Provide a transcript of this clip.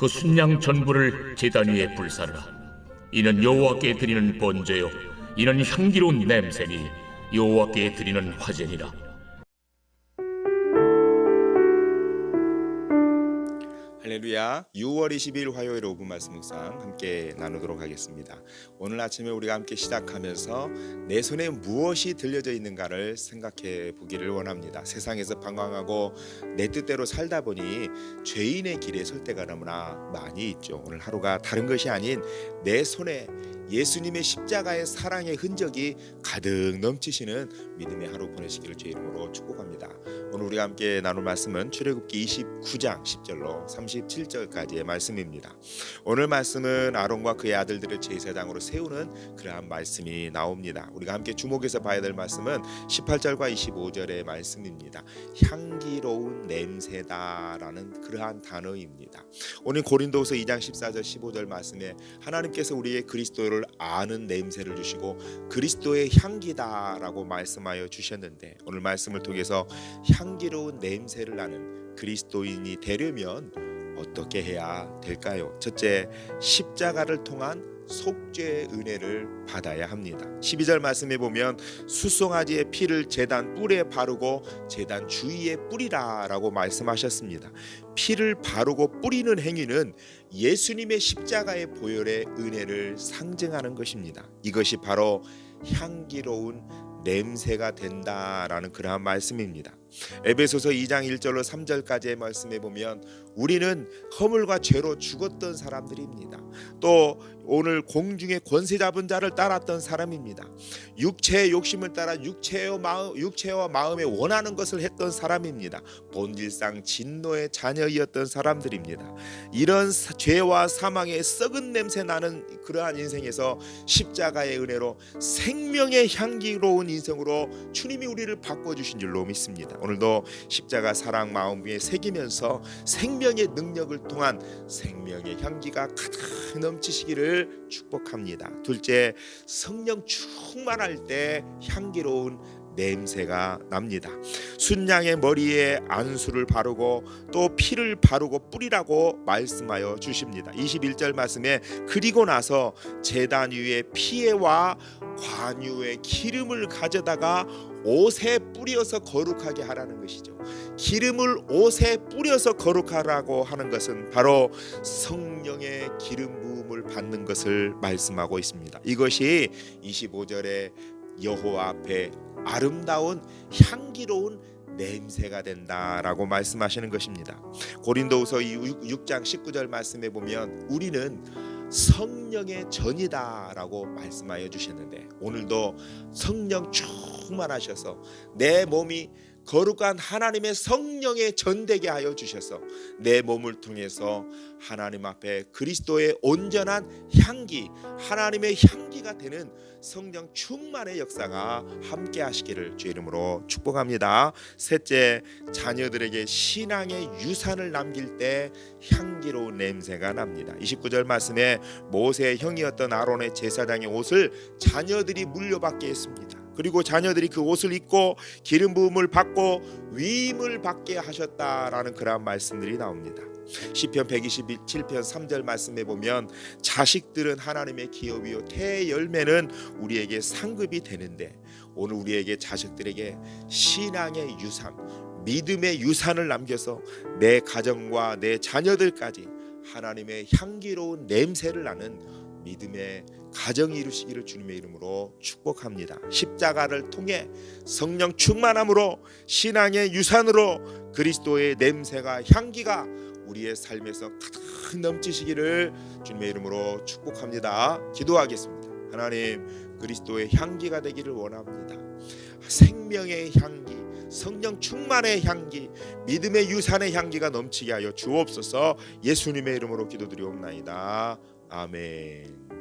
그 순양 전부를 제단 위에 불사르라. 이는 여호와께 드리는 번제요. 이는 향기로운 냄새니 여호와께 드리는 화제니라 할렐루야. 6월 20일 화요일 오후 말씀 묵상 함께 나누도록 하겠습니다. 오늘 아침에 우리가 함께 시작하면서 내 손에 무엇이 들려져 있는가를 생각해 보기를 원합니다. 세상에서 방황하고 내 뜻대로 살다 보니 죄인의 길에 설 때가 너무나 많이 있죠. 오늘 하루가 다른 것이 아닌 내 손에 예수님의 십자가의 사랑의 흔적이 가득 넘치시는 믿음의 하루 보내시기를 주 이름으로 축복합니다. 오늘 우리가 함께 나눌 말씀은 출애굽기 29장 10절로 37절까지의 말씀입니다. 오늘 말씀은 아론과 그의 아들들을 제사장으로 세우는 그러한 말씀이 나옵니다. 우리가 함께 주목해서 봐야 될 말씀은 18절과 25절의 말씀입니다. 향기로운 냄새다라는 그러한 단어입니다. 오늘 고린도후서 2장 14절 15절 말씀에 하나님께서 우리의 그리스도를 아는 냄새를 주시고 그리스도의 향기다라고 말씀하여 주셨는데 오늘 말씀을 통해서 향기로운 냄새를 나는 그리스도인이 되려면 어떻게 해야 될까요? 첫째, 십자가를 통한 속죄의 은혜를 받아야 합니다. 12절 말씀에 보면 수송아지의 피를 제단 뿔에 바르고 제단 주위에 뿌리라라고 말씀하셨습니다. 피를 바르고 뿌리는 행위는 예수님의 십자가의 보혈의 은혜를 상징하는 것입니다. 이것이 바로 향기로운 냄새가 된다라는 그러한 말씀입니다. 에베소서 2장 1절로 3절까지의 말씀에 보면 우리는 허물과 죄로 죽었던 사람들입니다. 또 오늘 공중의 권세 잡은 자를 따랐던 사람입니다. 육체의 욕심을 따라 육체와 마음, 육체와 마음에 원하는 것을 했던 사람입니다. 본질상 진노의 자녀이었던 사람들입니다. 이런 사- 죄와 사망의 썩은 냄새 나는 그러한 인생에서 십자가의 은혜로 생명의 향기로운 인생으로 주님이 우리를 바꿔 주신 줄로 믿습니다. 오늘도 십자가 사랑 마음 위에 새기면서 생명의 능력을 통한 생명의 향기가 가득 넘치시기를 축복합니다. 둘째, 성령 충만할 때 향기로운 냄새가 납니다. 순양의 머리에 안수를 바르고 또 피를 바르고 뿌리라고 말씀하여 주십니다. 21절 말씀에 그리고 나서 제단 위에 피해와 관유의 기름을 가져다가 옷에 뿌려서 거룩하게 하라는 것이죠. 기름을 옷에 뿌려서 거룩하라고 하는 것은 바로 성령의 기름 부음을 받는 것을 말씀하고 있습니다. 이것이 25절에 여호와 앞에 아름다운 향기로운 냄새가 된다라고 말씀하시는 것입니다. 고린도후서 6장 19절 말씀에 보면 우리는 성령의 전이다라고 말씀하여 주셨는데 오늘도 성령 충만하셔서 내 몸이 거룩한 하나님의 성령의 전되게 하여 주셔서 내 몸을 통해서 하나님 앞에 그리스도의 온전한 향기, 하나님의 향기가 되는 성령 충만의 역사가 함께 하시기를 주 이름으로 축복합니다. 셋째, 자녀들에게 신앙의 유산을 남길 때 향기로운 냄새가 납니다. 29절 말씀에 모세의 형이었던 아론의 제사장의 옷을 자녀들이 물려받게 했습니다. 그리고 자녀들이 그 옷을 입고 기름 부음을 받고 위임을 받게 하셨다라는 그러한 말씀들이 나옵니다. 시편 127편 3절 말씀에 보면 자식들은 하나님의 기업이요 태 열매는 우리에게 상급이 되는데 오늘 우리에게 자식들에게 신앙의 유산, 믿음의 유산을 남겨서 내 가정과 내 자녀들까지 하나님의 향기로운 냄새를 나는 믿음의 가정이 이루시기를 주님의 이름으로 축복합니다. 십자가를 통해 성령 충만함으로 신앙의 유산으로 그리스도의 냄새가 향기가 우리의 삶에서 가득 넘치시기를 주님의 이름으로 축복합니다. 기도하겠습니다. 하나님 그리스도의 향기가 되기를 원합니다. 생명의 향기, 성령 충만의 향기, 믿음의 유산의 향기가 넘치게 하여 주옵소서. 예수님의 이름으로 기도드리옵나이다. 아멘.